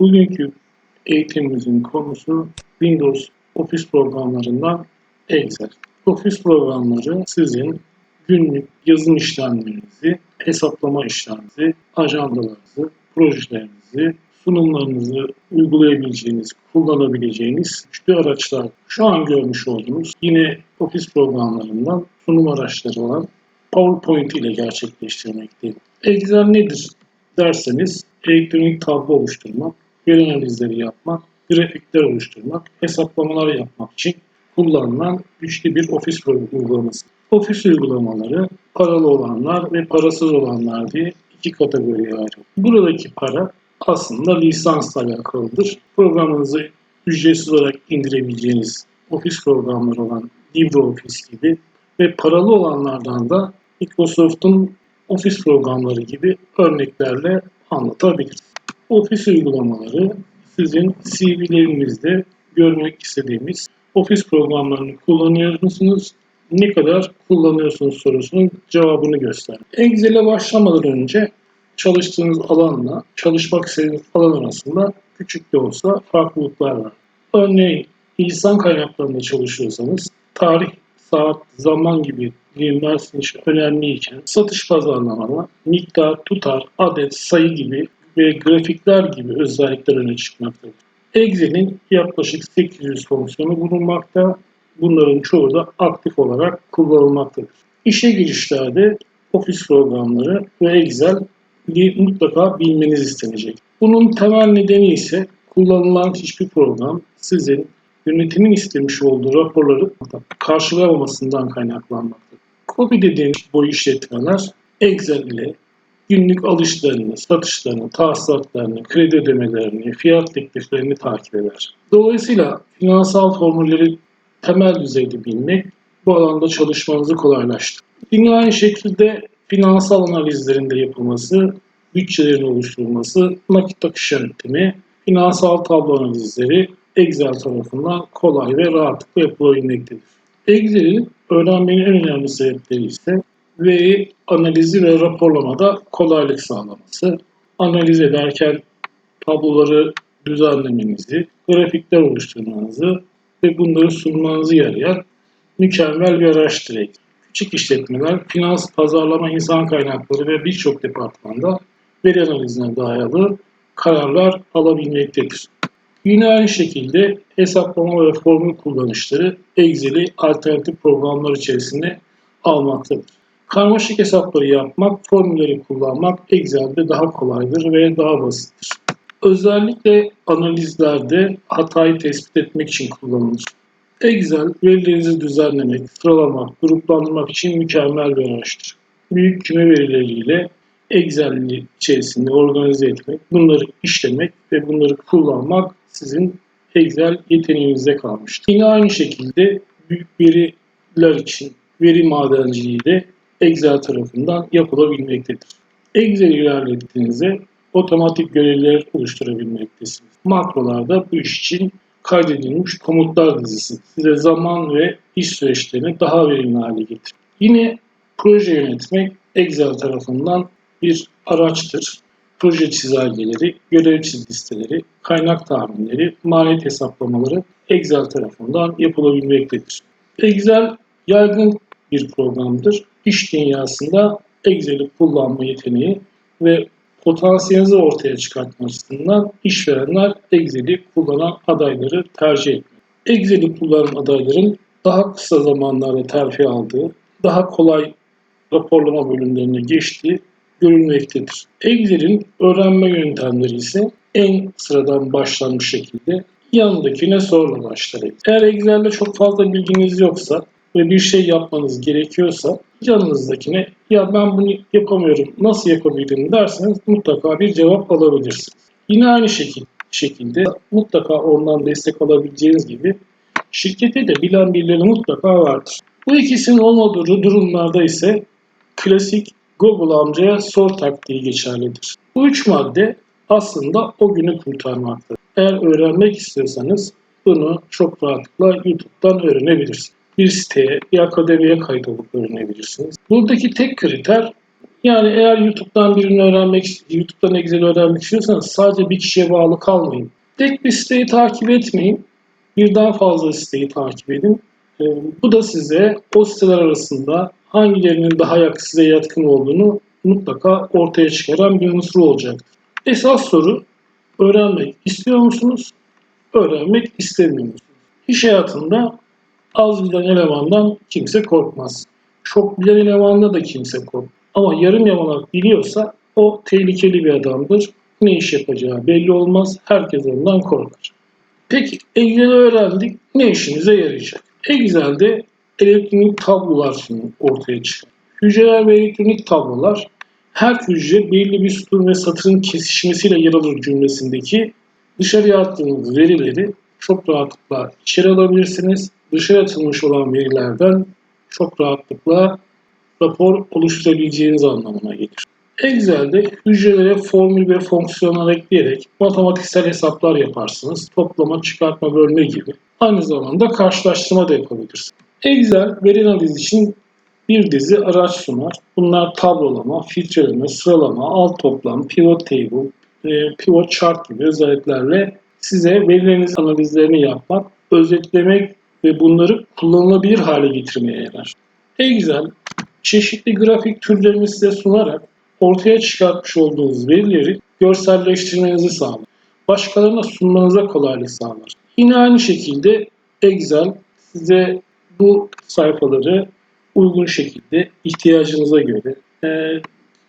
Bugünkü eğitimimizin konusu Windows Office programlarından Excel. Office programları sizin günlük yazım işlemlerinizi, hesaplama işlemlerinizi, ajandalarınızı, projelerinizi, sunumlarınızı uygulayabileceğiniz, kullanabileceğiniz güçlü araçlar. Şu an görmüş olduğunuz yine Office programlarından sunum araçları olan PowerPoint ile gerçekleştirmektedir. Excel nedir derseniz elektronik tablo oluşturmak, veri analizleri yapmak, grafikler oluşturmak, hesaplamalar yapmak için kullanılan güçlü bir Office uygulaması. Office uygulamaları paralı olanlar ve parasız olanlar diye iki kategoriye ayrılır. Buradaki para aslında lisansla alakalıdır. Programınızı ücretsiz olarak indirebileceğiniz Office programları olan LibreOffice gibi ve paralı olanlardan da Microsoft'un Office programları gibi örneklerle anlatabiliriz. Office uygulamaları sizin CV'lerinizde görmek istediğimiz Office programlarını kullanıyor musunuz? Ne kadar kullanıyorsunuz sorusunun cevabını göster. Excel'e başlamadan önce çalıştığınız alanla çalışmak istediğiniz alan arasında küçük de olsa farklılıklar var. Örneğin insan kaynaklarında çalışıyorsanız tarih, saat, zaman gibi birimler sizin için önemliyken satış pazarlama, miktar, tutar, adet, sayı gibi ve grafikler gibi özellikler öne çıkmaktadır. Excel'in yaklaşık 800 fonksiyonu bulunmakta. Bunların çoğu da aktif olarak kullanılmaktadır. İşe girişlerde Office programları ve Excel mutlaka bilmeniz istenecek. Bunun temel nedeni ise kullanılan hiçbir program sizin yönetimin istemiş olduğu raporları karşılamamasından kaynaklanmaktadır. Copy dediğimiz bu işletmeler Excel ile günlük alışlarını, satışlarını, tahsilatlarını, kredi ödemelerini, fiyat tekliflerini takip eder. Dolayısıyla finansal formülleri temel düzeyde bilmek bu alanda çalışmanızı kolaylaştırır. Yine aynı şekilde finansal analizlerin de yapılması, bütçelerin oluşturulması, nakit akış yönetimi, finansal tablo analizleri Excel tarafından kolay ve rahatlıkla yapılabilmektedir. Excel'in öğrenmenin en önemli sebepleri ise veri analizi ve raporlamada kolaylık sağlaması, analiz ederken tabloları düzenlemenizi, grafikler oluşturmanızı ve bunları sunmanızı yarayan mükemmel bir araçtır. Küçük işletmeler, finans, pazarlama, insan kaynakları ve birçok departmanda veri analizine dayalı kararlar alabilmektedir. Yine aynı şekilde hesaplama ve formül kullanışları Excel'i alternatif programlar içerisinde almaktadır. Karmaşık hesapları yapmak, formülleri kullanmak Excel'de daha kolaydır ve daha basittir. Özellikle analizlerde hatayı tespit etmek için kullanılır. Excel, verilerinizi düzenlemek, sıralamak, gruplandırmak için mükemmel bir araçtır. Büyük küme verileriyle Excel'i içerisinde organize etmek, bunları işlemek ve bunları kullanmak sizin Excel yeteneğinizde kalmıştır. Yine aynı şekilde büyük veriler için veri madenciliği de Excel tarafından yapılabilmektedir. Excel ilerlettiğinizde otomatik görevler oluşturabilmektesiniz. Makrolarda bu iş için kaydedilmiş komutlar dizisi size zaman ve iş süreçlerini daha verimli hale getirir. Yine proje yönetmek Excel tarafından bir araçtır. Proje çizelgeleri, görev listeleri, kaynak tahminleri, maliyet hesaplamaları Excel tarafından yapılabilmektedir. Excel yaygın bir programdır. İş dünyasında Excel'i kullanma yeteneği ve potansiyelinizi ortaya çıkartma açısından işverenler Excel'i kullanan adayları tercih etmeli. Excel'i kullanan adayların daha kısa zamanlarda terfi aldığı, daha kolay raporlama bölümlerine geçtiği görülmektedir. Excel'in öğrenme yöntemleri ise en sıradan başlanmış şekilde yanındakine sorla başlar. Eğer Excel'de çok fazla bilginiz yoksa ve bir şey yapmanız gerekiyorsa yanınızdakine ya ben bunu yapamıyorum nasıl yapabilirim derseniz mutlaka bir cevap alabilirsiniz. Yine aynı şekilde mutlaka ondan destek alabileceğiniz gibi şirkete de bilen birileri mutlaka vardır. Bu ikisinin olmadığı durumlarda ise klasik Google amcaya sor taktiği geçerlidir. Bu üç madde aslında o günü kurtarmaktadır. Eğer öğrenmek istiyorsanız bunu çok rahatlıkla YouTube'dan öğrenebilirsiniz bir siteye, bir akademiye kaydolup öğrenebilirsiniz. Buradaki tek kriter Yani eğer YouTube'dan birini öğrenmek, YouTube'dan Excel öğrenmek istiyorsanız sadece bir kişiye bağlı kalmayın. Tek bir siteyi takip etmeyin. Birden fazla siteyi takip edin. Ee, bu da size o siteler arasında hangilerinin daha yak- size yatkın olduğunu mutlaka ortaya çıkaran bir unsur olacaktır. Esas soru öğrenmek istiyor musunuz? Öğrenmek istemiyor musunuz? İş hayatında az bilen elemandan kimse korkmaz. Çok bilen elemandan da kimse korkmaz. Ama yarım yamalak biliyorsa o tehlikeli bir adamdır. Ne iş yapacağı belli olmaz. Herkes ondan korkar. Peki Excel'i öğrendik. Ne işimize yarayacak? Excel'de elektronik tablolar ortaya çıkar. Hücreler ve elektronik tablolar her hücre belli bir sütun ve satırın kesişmesiyle yer alır cümlesindeki dışarıya attığınız verileri çok rahatlıkla içeri alabilirsiniz. Dışarı atılmış olan verilerden çok rahatlıkla rapor oluşturabileceğiniz anlamına gelir. Excel'de hücrelere formül ve fonksiyonlar ekleyerek matematiksel hesaplar yaparsınız. Toplama, çıkartma, bölme gibi. Aynı zamanda karşılaştırma da yapabilirsiniz. Excel veri analizi için bir dizi araç sunar. Bunlar tablolama, filtreleme, sıralama, alt toplam, pivot table, e, pivot chart gibi özelliklerle size verileriniz analizlerini yapmak, özetlemek ve bunları kullanılabilir hale getirmeye yarar. Excel çeşitli grafik türlerini size sunarak ortaya çıkartmış olduğunuz verileri görselleştirmenizi sağlar. Başkalarına sunmanıza kolaylık sağlar. Yine aynı şekilde Excel size bu sayfaları uygun şekilde ihtiyacınıza göre e,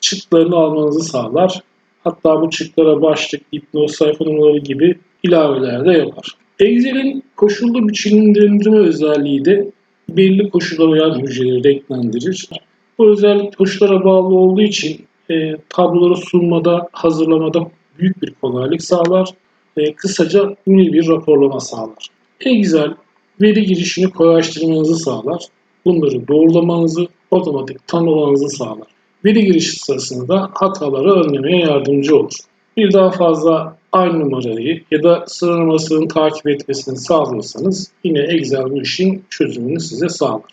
çıktılarını almanızı sağlar. Hatta bu çıktılara başlık, dipnot, sayfa numaraları gibi ilaveler de yapar. Excel'in koşullu biçimlendirme özelliği de belli koşullara uyan hücreleri renklendirir. Bu özellik koşullara bağlı olduğu için e, tabloları sunmada, hazırlamada büyük bir kolaylık sağlar. E, kısaca ünlü bir raporlama sağlar. Excel veri girişini kolaylaştırmanızı sağlar. Bunları doğrulamanızı, otomatik tanımlamanızı sağlar. Veri girişi sırasında da hataları önlemeye yardımcı olur. Bir daha fazla aynı numarayı ya da sıra numarasını takip etmesini sağlıyorsanız yine Excel bu işin çözümünü size sağlar.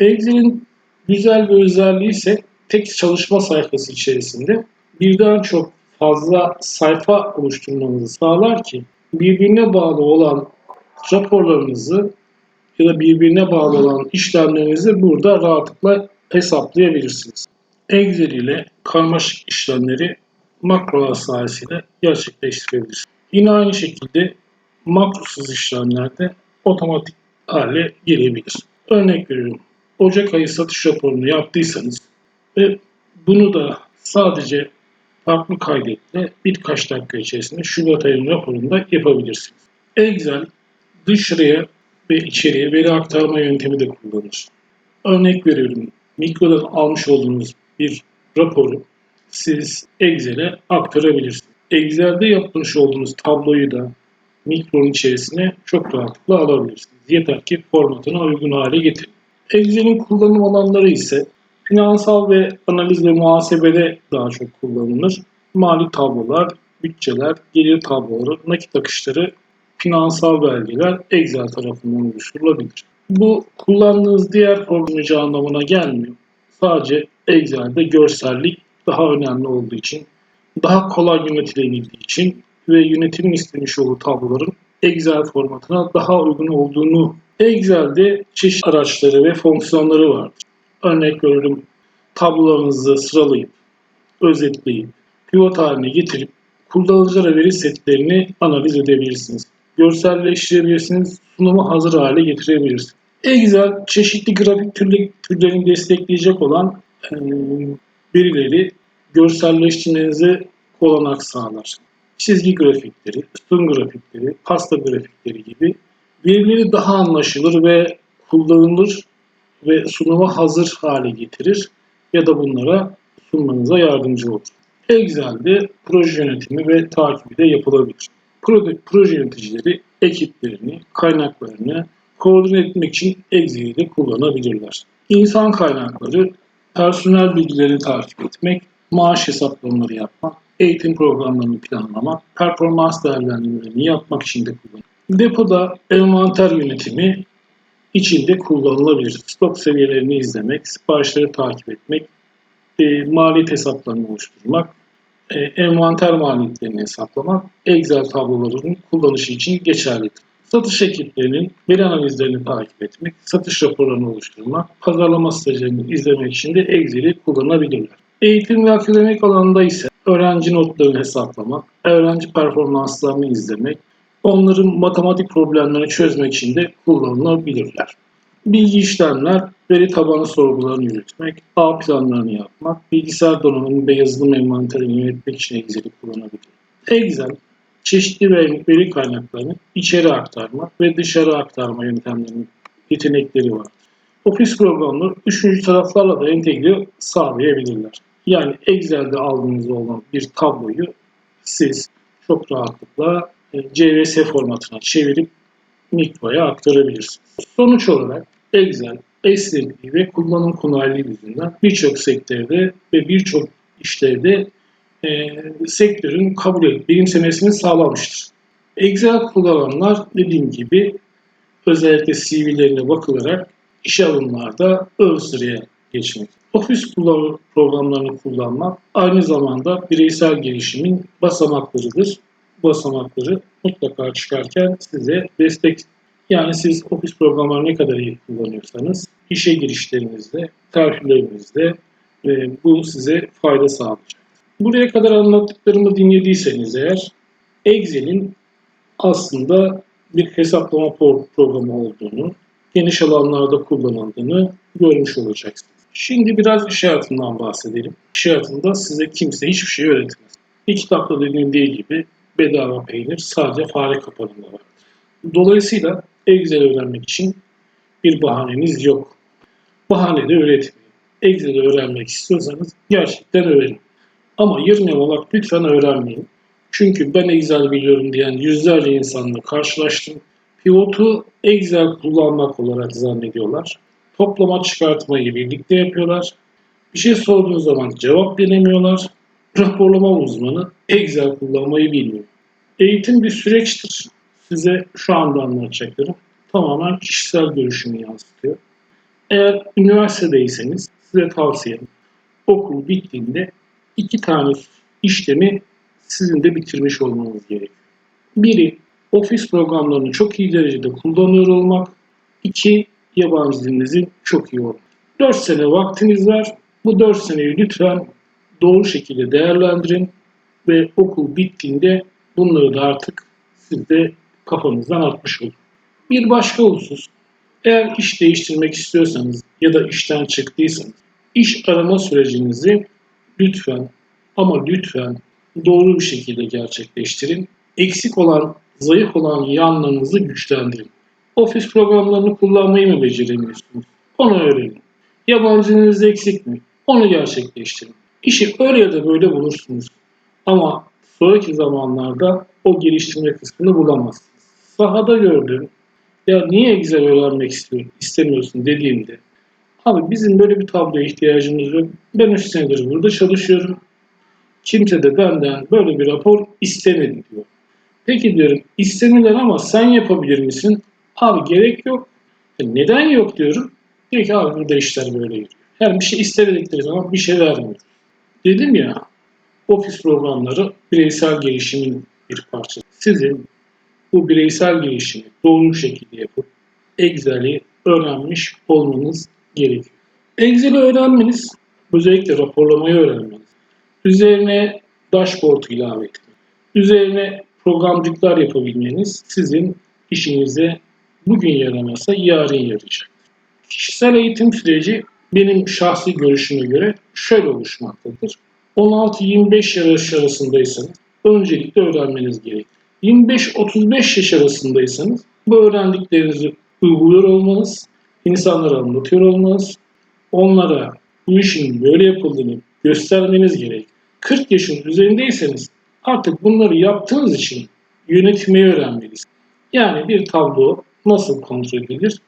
Excel'in güzel bir özelliği ise tek çalışma sayfası içerisinde birden çok fazla sayfa oluşturmanızı sağlar ki birbirine bağlı olan raporlarınızı ya da birbirine bağlı olan işlemlerinizi burada rahatlıkla hesaplayabilirsiniz. Excel ile karmaşık işlemleri makrolar sayesinde gerçekleştirebilirsiniz. Yine aynı şekilde makrosuz işlemlerde otomatik hale gelebilir. Örnek veriyorum. Ocak ayı satış raporunu yaptıysanız ve bunu da sadece farklı kaydetle birkaç dakika içerisinde Şubat ayının raporunda yapabilirsiniz. Excel dışarıya ve içeriye veri aktarma yöntemi de kullanır. Örnek veriyorum. Mikro'dan almış olduğunuz bir raporu siz Excel'e aktarabilirsiniz. Excel'de yapmış olduğunuz tabloyu da Mikro'nun içerisine çok rahatlıkla alabilirsiniz. Yeter ki formatına uygun hale getirin. Excel'in kullanım alanları ise finansal ve analiz ve muhasebede daha çok kullanılır. Mali tablolar, bütçeler, gelir tabloları, nakit akışları, finansal belgeler Excel tarafından oluşturulabilir. Bu kullandığınız diğer programcı anlamına gelmiyor. Sadece Excel'de görsellik daha önemli olduğu için, daha kolay yönetilebildiği için ve yönetimin istemiş olduğu tabloların Excel formatına daha uygun olduğunu Excel'de çeşitli araçları ve fonksiyonları vardır. Örnek veriyorum tablolarınızı sıralayıp, özetleyip, pivot haline getirip kullanıcılara veri setlerini analiz edebilirsiniz. Görselleştirebilirsiniz, sunumu hazır hale getirebilirsiniz. Excel çeşitli grafik türle- türlerini destekleyecek olan verileri görselleştirmenize olanak sağlar. Çizgi grafikleri, sütun grafikleri, pasta grafikleri gibi verileri daha anlaşılır ve kullanılır ve sunuma hazır hale getirir ya da bunlara sunmanıza yardımcı olur. Excel'de proje yönetimi ve takibi de yapılabilir. Proje, proje yöneticileri ekiplerini, kaynaklarını koordine etmek için Excel'i de kullanabilirler. İnsan kaynakları, personel bilgilerini takip etmek, maaş hesaplamaları yapmak, eğitim programlarını planlamak, performans değerlendirmelerini yapmak için de kullanılır. Depoda envanter yönetimi içinde kullanılabilir. Stok seviyelerini izlemek, siparişleri takip etmek, e, maliyet hesaplarını oluşturmak, e, envanter maliyetlerini hesaplamak Excel tablolarının kullanışı için geçerlidir. Satış ekiplerinin veri analizlerini takip etmek, satış raporlarını oluşturmak, pazarlama stratejilerini izlemek için de Excel'i kullanabilirler. Eğitim ve akademik alanında ise öğrenci notlarını hesaplamak, öğrenci performanslarını izlemek, onların matematik problemlerini çözmek için de kullanılabilirler. Bilgi işlemler, veri tabanı sorgularını yürütmek, ağ planlarını yapmak, bilgisayar donanımı ve yazılım envanterini yönetmek için Excel'i kullanabilir. Excel, çeşitli veri, kaynaklarını içeri aktarma ve dışarı aktarma yöntemlerinin yetenekleri var. Ofis programları üçüncü taraflarla da entegre sağlayabilirler. Yani Excel'de aldığınız olan bir tabloyu siz çok rahatlıkla e, CVS formatına çevirip Mikro'ya aktarabilirsiniz. Sonuç olarak Excel, esnekliği ve kullanım kolaylığı yüzünden birçok sektörde ve birçok işlevde e, sektörün kabul edip benimsemesini sağlamıştır. Excel kullananlar dediğim gibi özellikle CV'lerine bakılarak işe alımlarda ön sıraya geçmek. Ofis programlarını kullanmak aynı zamanda bireysel gelişimin basamaklarıdır. Basamakları mutlaka çıkarken size destek yani siz ofis programlarını ne kadar iyi kullanıyorsanız işe girişlerinizde, terfilerinizde e, bu size fayda sağlayacak. Buraya kadar anlattıklarımı dinlediyseniz eğer Excel'in aslında bir hesaplama pro- programı olduğunu, geniş alanlarda kullanıldığını görmüş olacaksınız. Şimdi biraz iş hayatından bahsedelim. İş hayatında size kimse hiçbir şey öğretmez. Bir kitapta denildiği gibi bedava peynir sadece fare kapanında var. Dolayısıyla Excel öğrenmek için bir bahaneniz yok. Bahane de öğretmeyin. Excel'i öğrenmek istiyorsanız gerçekten öğrenin. Ama yarım yamalak lütfen öğrenmeyin. Çünkü ben Excel biliyorum diyen yüzlerce insanla karşılaştım. Pivotu Excel kullanmak olarak zannediyorlar. Toplama çıkartmayı birlikte yapıyorlar. Bir şey sorduğunuz zaman cevap veremiyorlar. Raporlama uzmanı Excel kullanmayı bilmiyor. Eğitim bir süreçtir. Size şu anda anlatacaklarım tamamen kişisel görüşümü yansıtıyor. Eğer üniversitedeyseniz size tavsiyem okul bittiğinde iki tane işlemi sizin de bitirmiş olmanız gerekiyor. Biri ofis programlarını çok iyi derecede kullanıyor olmak. İki yabancı dilinizin çok iyi olmak. 4 sene vaktiniz var. Bu 4 seneyi lütfen doğru şekilde değerlendirin ve okul bittiğinde bunları da artık siz de kafanızdan atmış olun. Bir başka husus, eğer iş değiştirmek istiyorsanız ya da işten çıktıysanız, iş arama sürecinizi lütfen ama lütfen doğru bir şekilde gerçekleştirin. Eksik olan, zayıf olan yanlarınızı güçlendirin. Ofis programlarını kullanmayı mı beceremiyorsunuz? Onu öğrenin. Yabancı eksik mi? Onu gerçekleştirin. İşi öyle ya da böyle bulursunuz. Ama sonraki zamanlarda o geliştirme kısmını bulamazsınız. Sahada gördüğüm ya niye Excel öğrenmek istiyorsun, istemiyorsun dediğimde abi bizim böyle bir tabloya ihtiyacımız yok. Ben 3 senedir burada çalışıyorum. Kimse de benden böyle bir rapor istemedi diyor. Peki diyorum istemiyorlar ama sen yapabilir misin? Abi gerek yok. E neden yok diyorum. Diyor ki abi burada işler böyle yürüyor. Yani bir şey istemedikleri zaman bir şey vermiyor. Dedim ya ofis programları bireysel gelişimin bir parçası. Sizin bu bireysel gelişimi doğru şekilde yapıp Excel'i öğrenmiş olmanız gerekiyor. Excel'i öğrenmeniz, özellikle raporlamayı öğrenmeniz, üzerine dashboard ilave etmek, üzerine programcıklar yapabilmeniz sizin işinize bugün yaramasa yarın yarayacak. Kişisel eğitim süreci benim şahsi görüşüme göre şöyle oluşmaktadır. 16-25 yaş arasındaysanız öncelikle öğrenmeniz gerekir. 25-35 yaş arasındaysanız bu öğrendiklerinizi uyguluyor olmanız, insanlara anlatıyor olmanız, onlara bu işin böyle yapıldığını göstermeniz gerek. 40 yaşın üzerindeyseniz artık bunları yaptığınız için yönetmeyi öğrenmelisiniz. Yani bir tablo nasıl kontrol edilir,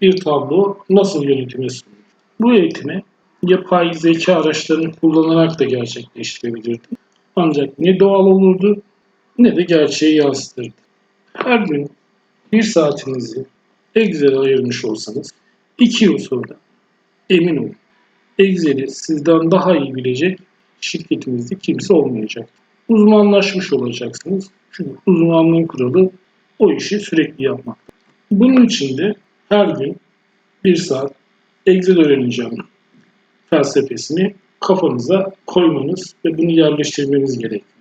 bir tablo nasıl yönetime sunulur. Bu eğitimi yapay zeka araçlarını kullanarak da gerçekleştirebilirdi. Ancak ne doğal olurdu ne de gerçeği yansıtırdı. Her gün bir saatinizi Excel'e ayırmış olsanız iki yıl emin olun Excel'i sizden daha iyi bilecek şirketimizde kimse olmayacak. Uzmanlaşmış olacaksınız. Çünkü uzmanlığın kuralı o işi sürekli yapmak. Bunun için de her gün bir saat Excel öğreneceğim felsefesini kafanıza koymanız ve bunu yerleştirmeniz gerekiyor.